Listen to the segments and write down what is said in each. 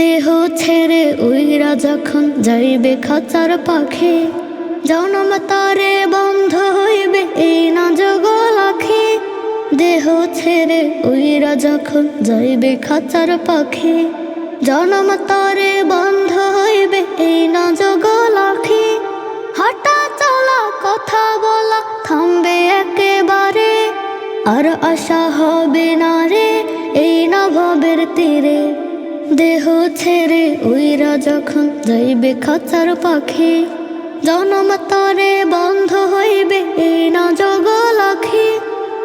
দেহ ছেড়ে উইরা যখন যাইবে খাঁচার পাখি, জনম তারে বন্ধ হইবে এই না জগলাখি দেহ ছেড়ে উইরা যখন যাইবে খাঁচার পাখি, জনম তারে বন্ধ হইবে এই না জগলাখি হাঁটা চলা কথা বলা থামবে একেবারে, আর আশা হবে না রে এই না ভবের তীরে। দেহ ছেড়ে উইরা যখন যাইবে খাঁচার পাখি, জনম তরে বন্ধ হইবে এই না জগলাখি।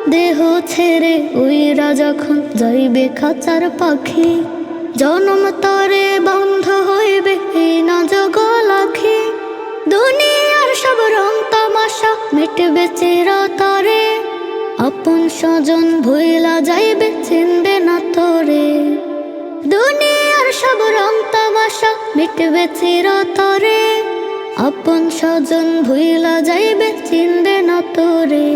দেহ ছেড়ে উইরা যখন যাইবে খাঁচার পাখি, জনম তরে বন্ধ হইবে এই না জগলাখি। দুনিয়ার সব রং তামাশা মিটবে চিরতরে, আপন স্বজন ভুইলা যাইবে চিনবে না তোরে। দুনিয়ার সব রং তামাশা মিটবে চিরতরে। আপন স্বজন ভুইলা যাইবে চিনবে না তোরে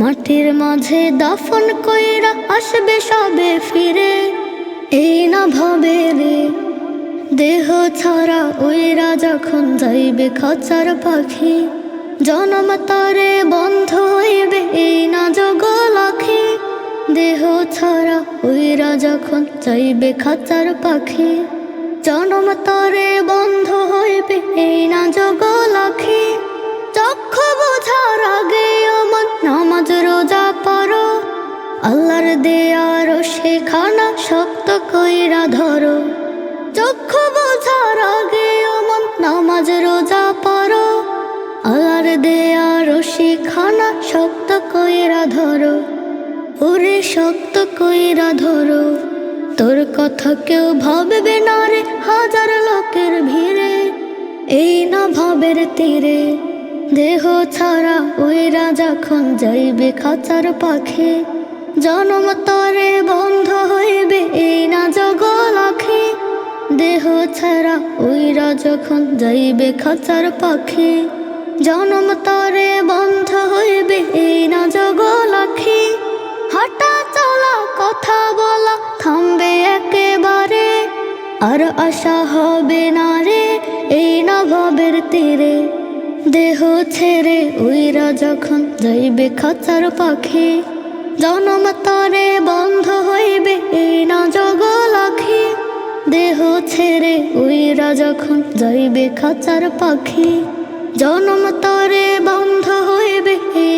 মাটির মাঝে দাফন কইরা আসবে সবে ফিরে। এই না ভাবে রে, দেহ ছাড়া ওইরা যখন যাইবে খাঁচার পাখি। জনম তারে বন্ধ হইবে ওইরা যখন যাইবে খাঁচার পাখি জনম তারে বন্ধ হইবে এই না জগলাখি। চক্ষু বোঝার আগে আমার নামাজ রোজা পড়ো, আল্লাহর দেয়ার শেখানা শক্ত কইরা ধরো। চক্ষু বোঝার আগে অমন নামাজ রোজা পড়ো, আল্লাহর দেয়ার শিখানা শক্ত কইরা ধরো। ওরে শক্ত কইরা ধরো, তোর কথা কেউ ভাববে না রে হাজার লোকের ভিড়ে। এই না ভাবের তীরে, দেহ ছাড়া ওইরা যখন যাইবে খাঁচার পাখি, জনম তরে বন্ধ হইবে এই না জগলাখি দেহ ছাড়া ওইরা যখন যাইবে খাচার পাখি, জনম তরে বন্ধ হইবে এই না জগলাখি আর আশা হবে না রে, এই না ভবের তীরে। দেহ ছেড়ে উইরা যখন যাইবে খাঁচার পাখি, জনম তরে বন্ধ হইবে এই না জগলাখি দেহ ছেড়ে উইরা যখন যাইবে খাঁচার পাখি, জনম তরে বন্ধ হইবে এই